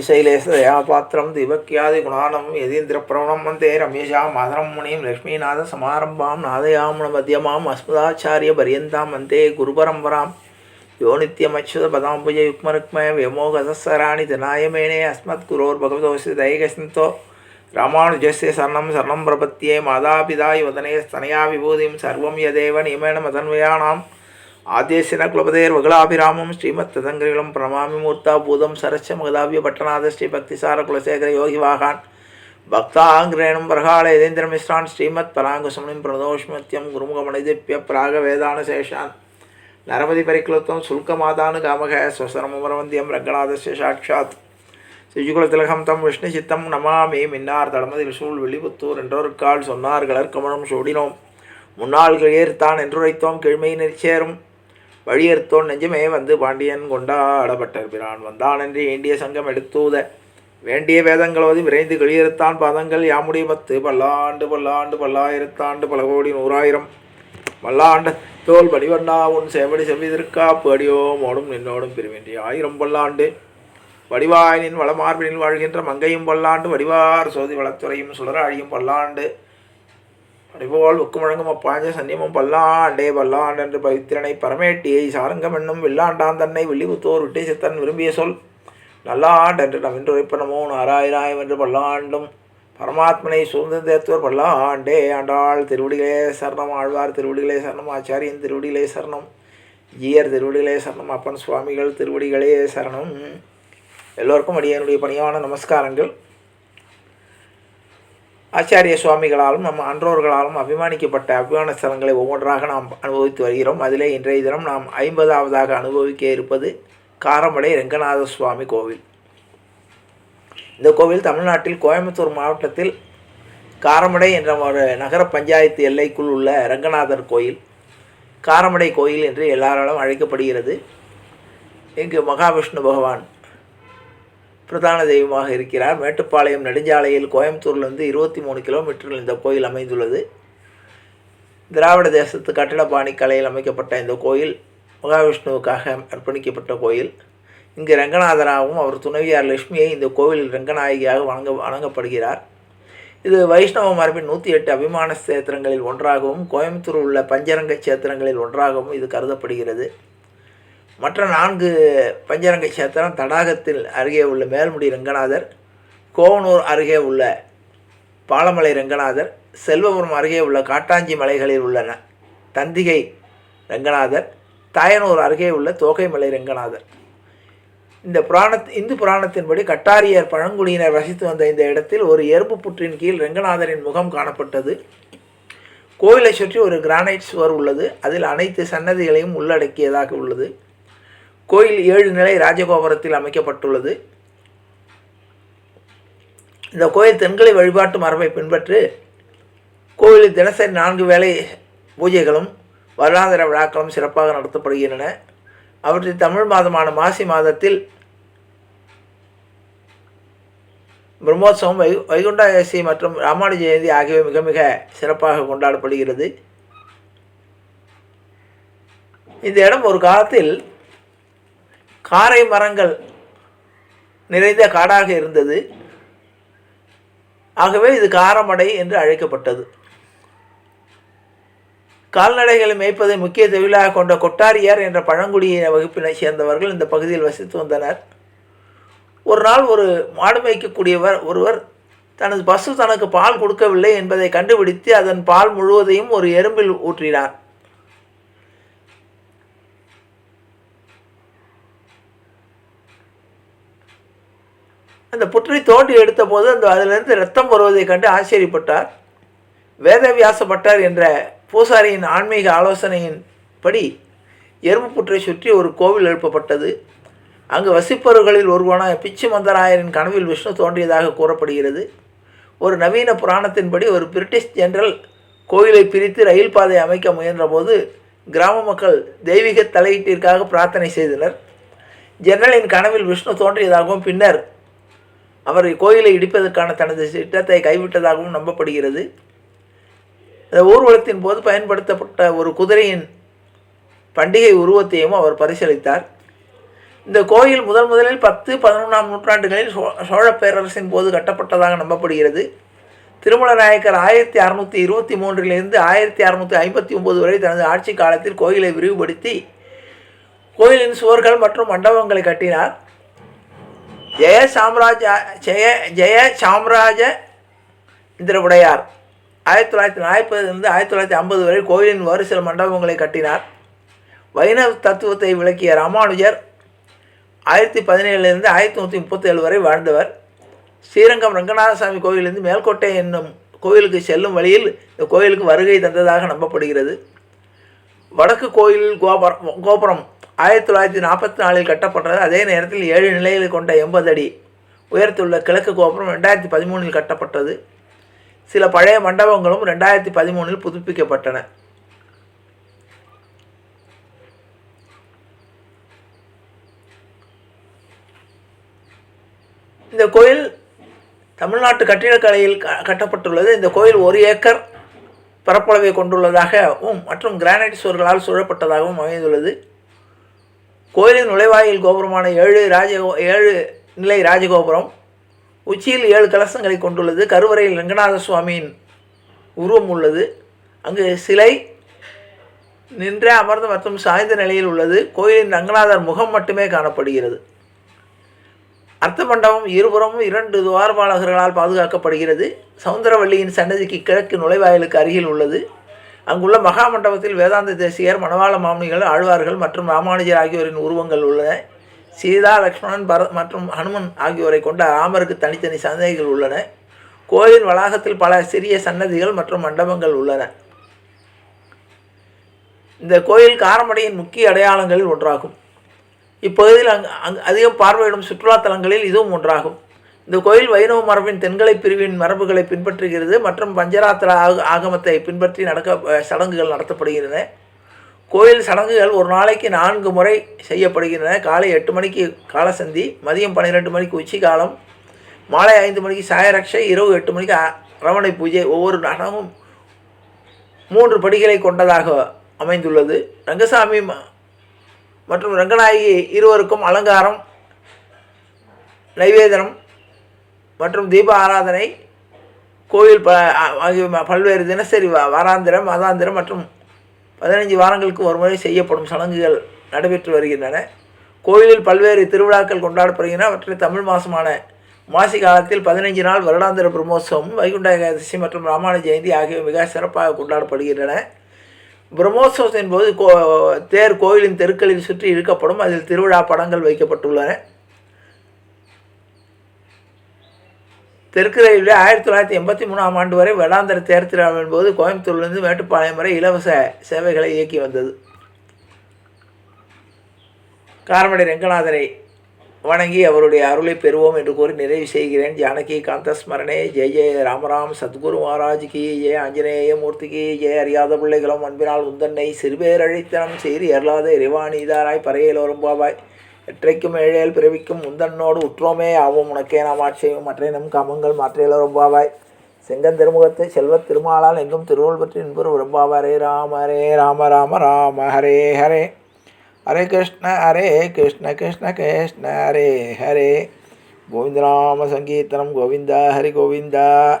శ్రీశైలేశదయాపాత్రం దీవక్యాది గుణానం యదీంద్రప్రవణం వందే రమేశాం మాధరం మునిం లక్ష్మీనాథ సమారంభాం నాదయాముణ మధ్యమాం అస్మదాచార్య పర్యంతాం వందే గురుపరంపరాం யோ நித்தியமச்சுத பதாம்புஜ யுக்மருக்மய வியமோகசராணி தினாயமேனே அஸ்மத் குரோர் பகவதோசி தயகசந்தோ ராமானுஜஸ்ய சரணம் சரணம் பிரபத்தியே மாதாபிதாய் வதனே ஸ்தனயா விபூதிம் சர்வம் யதேவ நியமேன மதன்வயானாம். ఆదేశిన కులపదేర్వగళాభిరామం శ్రీమత్తదంగ్రిలం ప్రణమామి మూర్తాభూతం సరస్య మగదావ్య పట్టణాద శ్రీ భక్తిసార కులశేఖర యోగి వాహాన్ భక్తాంగ్రేణం వరహాళయదేంద్రమిశ్రాన్ శ్రీమత్ పరాంగుసమణిం ప్రణదోష్మత్యం గురుముఖమణిదిప్య ప్రాగ వేదాన శేషాన్ నరమతి పరిక్లత్వం శుల్కమాదాను కామగయ స్వసరమరవంద్యం రంగనాథస్య సాక్షాత్ சிஜுகுலத்திலகம் தம் விஷ்ணு சித்தம் நமாமே மின்னார் தடமதில் சூழ் வெளிபுத்தூர் என்றோருக்கால் சொன்னார் கலர் கமலம் சூடினோம் முன்னாள் கிளியேர்த்தான் என்றுரைத்தோம் கிழமை நெறிச்சேரும் வழியறுத்தோன் நெஞ்சமே வந்து பாண்டியன் கொண்டாடப்பட்டர் பிரான் வந்தானன்றி வேண்டிய சங்கம் எடுத்தூத. வேண்டிய வேதங்களோதி விரைந்து கிழியறுத்தான் பாதங்கள். யாமுடைய பத்து பல்லாண்டு பல்லாண்டு பல்லாயிரத்தாண்டு பல கோடி நூறாயிரம். பல்லாண்டு தோல் படிவண்ணா உன் சேவடி செவ்விதிருக்காப்பு அடியோ மோடும் நின்னோடும் பிரிவின்றி ஆயிரம் பல்லாண்டு. வடிவாயினின் வளமார்பினில் வாழ்கின்ற மங்கையும் பல்லாண்டு வடிவார் சோதி வளத்துறையும் சுடராழியும் பல்லாண்டு. அடிபோல் உக்கு முழங்கும் அப்பாஞ்ச சன்னியமும் பல்லாண்டே பல்லாண்டென்று பவித்திரனை பரமேட்டியை சாரங்கம் என்னும் வில்லாண்டான் தன்னை வில்லிபுத்தோர் விட்டை சித்தன் விரும்பிய சொல். நல்லாண்டென்று நம் இன்று உரைப்பனமோ நாராயணாயம் என்று பல்லாண்டும் பரமாத்மனை சூழ்ந்து பல்லாண்டே. ஆண்டாள் திருவடிகளே சரணம் ஆழ்வார் திருவடிகளே சரணம் ஆச்சாரியன் திருவடிகளே சரணம் ஜீயர் திருவடிகளே சரணம் அப்பன் சுவாமிகள் திருவடிகளே சரணம். எல்லோருக்கும் அடியனுடைய பணியான நமஸ்காரங்கள். ஆச்சாரிய சுவாமிகளாலும் நம் அன்றோர்களாலும் அபிமானிக்கப்பட்ட அபிமான ஸ்தலங்களை ஒவ்வொன்றாக நாம் அனுபவித்து வருகிறோம். அதிலே இன்றைய தினம் நாம் ஐம்பதாவதாக அனுபவிக்க இருப்பது காரமடை ரெங்கநாத சுவாமி கோவில். இந்த கோவில் தமிழ்நாட்டில் கோயம்புத்தூர் மாவட்டத்தில் காரமடை என்ற ஒரு நகர பஞ்சாயத்து எல்லைக்குள் உள்ள ரங்கநாதர் கோயில். காரமடை கோயில் என்று எல்லாராலும் அழைக்கப்படுகிறது. இங்கு மகாவிஷ்ணு பகவான் பிரதான தெய்வமாக இருக்கிறார். மேட்டுப்பாளையம் நெடுஞ்சாலையில் கோயம்புத்தூர்லேருந்து இருபத்தி மூணு கிலோமீட்டரில் இந்த கோயில் அமைந்துள்ளது. திராவிட தேசத்து கட்டிடப்பாணி கலையில் அமைக்கப்பட்ட இந்த கோயில் மகாவிஷ்ணுவுக்காக அர்ப்பணிக்கப்பட்ட கோயில். இங்கு ரங்கநாதராகவும் அவர் துணைவியார் லட்சுமியை இந்த கோவிலில் ரங்கநாயகியாக வணங்க வணங்கப்படுகிறார். இது வைஷ்ணவ மரபின் நூற்றி எட்டு அபிமான சேத்திரங்களில் ஒன்றாகவும் கோயம்புத்தூர் உள்ள பஞ்சரங்க சேத்திரங்களில் ஒன்றாகவும் இது கருதப்படுகிறது. மற்ற நான்கு பஞ்சரங்க கஷேத்திரம் தடாகத்தில் அருகே உள்ள மேல்முடி ரங்கநாதர் கோவனூர் அருகே உள்ள பாலமலை ரங்கநாதர் செல்வபுரம் அருகே உள்ள காட்டாஞ்சி மலைகளில் உள்ள தந்திகை ரங்கநாதர் தாயனூர் அருகே உள்ள தோகைமலை ரங்கநாதர். இந்த புராண இந்து புராணத்தின்படி கட்டாரியர் பழங்குடியினர் வசித்து வந்த இந்த இடத்தில் ஒரு எறும்பு புற்றின் கீழ் ரங்கநாதரின் முகம் காணப்பட்டது. கோயிலை சுற்றி ஒரு கிரானைட் சுவர் உள்ளது. அதில் அனைத்து சன்னதிகளையும் உள்ளடக்கியதாக உள்ளது. கோயில் ஏழு நிலை ராஜகோபுரத்தில் அமைக்கப்பட்டுள்ளது. இந்த கோயில் தென்கலை வழிபாட்டு மரபை பின்பற்றி கோயிலில் தினசரி நான்கு வேளை பூஜைகளும் வருடாந்திர விழாக்களும் சிறப்பாக நடத்தப்படுகின்றன. அவற்றில் தமிழ் மாதமான மாசி மாதத்தில் பிரம்மோத்சவம் வை வைகுண்ட ஏசி மற்றும் ராமானு ஜெயந்தி ஆகியவை மிக மிக சிறப்பாக கொண்டாடப்படுகிறது. இந்த இடம் ஒரு காலத்தில் காரை மரங்கள் நிறைந்த காடாக இருந்தது. ஆகவே இது காரமடை என்று அழைக்கப்பட்டது. கால்நடைகளை மேய்ப்பதை முக்கிய தொழிலாக கொண்ட கொட்டாரியார் என்ற பழங்குடியின வகுப்பினை சேர்ந்தவர்கள் இந்த பகுதியில் வசித்து வந்தனர். ஒரு நாள் ஒரு மாடு மேய்க்கக்கூடியவர் ஒருவர் தனது பசு தனக்கு பால் கொடுக்கவில்லை என்பதை கண்டுபிடித்து அதன் பால் முழுவதையும் ஒரு எறும்பில் ஊற்றினார். அந்த புற்றை தோண்டி எடுத்தபோது அந்த அதிலிருந்து ரத்தம் வருவதை கண்டு ஆச்சரியப்பட்டார். வேதவியாசப்பட்டார் என்ற பூசாரியின் ஆன்மீக ஆலோசனையின் படி எறும்பு புற்றை சுற்றி ஒரு கோவில் எழுப்பப்பட்டது. அங்கு வசிப்பவர்களில் ஒருவனான பிச்சு மந்தராயரின் கனவில் விஷ்ணு தோன்றியதாக கூறப்படுகிறது. ஒரு நவீன புராணத்தின்படி ஒரு பிரிட்டிஷ் ஜெனரல் கோயிலை பிரித்து ரயில் பாதை அமைக்க முயன்றபோது கிராம மக்கள் தெய்வீக தலையீட்டிற்காக பிரார்த்தனை செய்தனர். ஜெனரலின் கனவில் விஷ்ணு தோன்றியதாகவும் பின்னர் அவர் கோயிலை இடிப்பதற்கான தனது திட்டத்தை கைவிட்டதாகவும் நம்பப்படுகிறது. இந்த ஊர்வலத்தின் போது பயன்படுத்தப்பட்ட ஒரு குதிரையின் பண்டிகை உருவத்தையும் அவர் பரிசீலித்தார் இந்த கோயில் முதல் முதலில் பத்து பதினொன்றாம் நூற்றாண்டுகளில் சோ சோழ பேரரசின் போது கட்டப்பட்டதாக நம்பப்படுகிறது. திருமல நாயக்கர் ஆயிரத்தி அறநூற்றி இருபத்தி மூன்றிலிருந்து ஆயிரத்தி அறநூற்றி ஐம்பத்தி ஒம்பது வரை தனது ஆட்சி காலத்தில் கோயிலை விரிவுபடுத்தி கோயிலின் சுவர்கள் மற்றும் மண்டபங்களை கட்டினார். ஜெய சாம்ராஜ ஜெய ஜெய சாம்ராஜ இந்திர உடையார் ஆயிரத்தி தொள்ளாயிரத்தி நாற்பதுலேருந்து ஆயிரத்தி தொள்ளாயிரத்தி ஐம்பது வரை கோயிலின் ஒரு சில மண்டபங்களை கட்டினார். வைணவ தத்துவத்தை விளக்கிய ராமானுஜர் ஆயிரத்தி பதினேழுலேருந்து ஆயிரத்தி நூற்றி முப்பத்தேழு வரை வாழ்ந்தவர். ஸ்ரீரங்கம் ரங்கநாதசாமி கோவிலிருந்து மேல்கோட்டை என்னும் கோயிலுக்கு செல்லும் வழியில் இந்த கோயிலுக்கு வருகை தந்ததாக நம்பப்படுகிறது. வடக்கு கோயில் கோபுரம் கோபுரம் ஆயிரத்தி தொள்ளாயிரத்தி நாற்பத்தி நாலில் கட்டப்பட்டது. அதே நேரத்தில் ஏழு நிலைகள் கொண்ட எண்பது அடி உயரத்துள்ள கிழக்கு கோபுரம் ரெண்டாயிரத்தி பதிமூணில் கட்டப்பட்டது. சில பழைய மண்டபங்களும் ரெண்டாயிரத்தி பதிமூணில் புதுப்பிக்கப்பட்டன. இந்த கோயில் தமிழ்நாட்டு கட்டிடக்கலையில் க- கட்டப்பட்டுள்ளது. இந்த கோயில் ஒரு ஏக்கர் பரப்பளவை கொண்டுள்ளதாகவும் மற்றும் கிரானைட் சுவர்களால் சூழப்பட்டதாகவும் அமைந்துள்ளது. கோயிலின் நுழைவாயில் கோபுரமான ஏழு ராஜ ஏழு நிலை ராஜகோபுரம் உச்சியில் ஏழு கலசங்களை கொண்டுள்ளது. கருவறையில் ரங்கநாத சுவாமியின் உருவம் உள்ளது. அங்கு சிலை நின்ற அமர்ந்த மற்றும் சாய்ந்த நிலையில் உள்ளது. கோயிலின் ரங்கநாதர் முகம் மட்டுமே காணப்படுகிறது. அர்த்த மண்டபம் இருபுறமும் இரண்டு துவாரபாலகர்களால் பாதுகாக்கப்படுகிறது. சவுந்தரவள்ளியின் சன்னதிக்கு கிழக்கு நுழைவாயிலுக்கு அருகில் உள்ளது. அங்குள்ள மகா மண்டபத்தில் வேதாந்த தேசிகர் மணவாள மாமனிகள் ஆழ்வார்கள் மற்றும் ராமானுஜர் ஆகியோரின் உருவங்கள் உள்ளன. சீதா லக்ஷ்மணன் பரத் மற்றும் ஹனுமன் ஆகியோரை கொண்ட ராமருக்கு தனித்தனி சந்தைகள் உள்ளன. கோயில் வளாகத்தில் பல சிறிய சன்னதிகள் மற்றும் மண்டபங்கள் உள்ளன. இந்த கோயில் காரமடையின் முக்கிய அடையாளங்களில் ஒன்றாகும். இப்பகுதியில் அங்கு அங்கு அதிகம் பார்வையிடும் சுற்றுலா தலங்களில் இதுவும் ஒன்றாகும். இந்த கோயில் வைணவ மரபின் தென்கலை பிரிவின் மரபுகளை பின்பற்றுகிறது மற்றும் பஞ்சராத்திர ஆகமத்தை பின்பற்றி நடக்க சடங்குகள் நடத்தப்படுகின்றன. கோயில் சடங்குகள் ஒரு நாளைக்கு நான்கு முறை செய்யப்படுகின்றன. காலை எட்டு மணிக்கு காலசந்தி மதியம் பன்னிரெண்டு மணிக்கு உச்சிகாலம் மாலை ஐந்து மணிக்கு சாயரக்ஷை இரவு எட்டு மணிக்கு ரவணை பூஜை. ஒவ்வொரு நடனமும் மூன்று படிகளை கொண்டதாக அமைந்துள்ளது. ரங்கசாமி மற்றும் ரங்கநாயகி இருவருக்கும் அலங்காரம் நைவேதனம் மற்றும் தீப ஆராதனை கோயில் ப ஆகிய பல்வேறு தினசரி வாராந்திரம் மாதாந்திரம் மற்றும் பதினைஞ்சு வாரங்களுக்கு ஒருமுறை செய்யப்படும் சடங்குகள் நடைபெற்று வருகின்றன. கோயிலில் பல்வேறு திருவிழாக்கள் கொண்டாடப்படுகின்றன. அவற்றில் தமிழ் மாதமான மாசி காலத்தில் பதினைஞ்சு நாள் வருடாந்திர பிரம்மோத்சவம் வைகுண்ட ஏகாதசி மற்றும் ராமானுஜ ஜெயந்தி ஆகியவை மிக சிறப்பாக கொண்டாடப்படுகின்றன. பிரம்மோற்சவத்தின் போது கோ தேர் கோயிலின் தெருக்களில் சுற்றி இழுக்கப்படும். அதில் திருவிழா படங்கள் வைக்கப்பட்டுள்ளன. தெற்கு ரயில்வே ஆயிரத்தி தொள்ளாயிரத்தி எண்பத்தி மூணாம் ஆண்டு வரை வேளாந்தர தேர் திருவிழாவின் போது கோயம்புத்தூர்லேருந்து மேட்டுப்பாளையம் வரை இலவச சேவைகளை இயக்கி வந்தது. காரமடை ரெங்கநாதரை வணங்கி அவருடைய அருளை பெறுவோம் என்று கூறி நிறைவு செய்கிறேன். ஜானகி காந்தஸ்மரணே. ஜெய ஜெய ராமராம். சத்குரு மகாராஜ் கி. ஜெய ஆஞ்சநேய மூர்த்திக்கு ஜெய அறியாத பிள்ளைகளும் அன்பினால் உந்தன்னை சிறுபேரழித்தனம் செய்து எறலாத இறைவாணிதாராய் பறையலோரும் பாபாய். எற்றைக்கும் ஏழேல் பிறவிக்கும் முந்தன்னோடு உற்றோமே ஆவோம். உனக்கே நாம் ஆட்சியும் மற்ற நம் காமங்கள் மாற்றையில ரொம்பாவாய் செங்கன் திருமுகத்தை செல்வத் திருமாலால் எங்கும் திருவள் பற்றி என்பவர் ரொம்பாவாரே ராம ஹரே ராம ராம ராம ஹரே ஹரே. ஹரே கிருஷ்ண ஹரே கிருஷ்ண கிருஷ்ண கிருஷ்ண ஹரே ஹரே. கோவிந்தராம சங்கீர்த்தனம் கோவிந்தா ஹரி கோவிந்தா.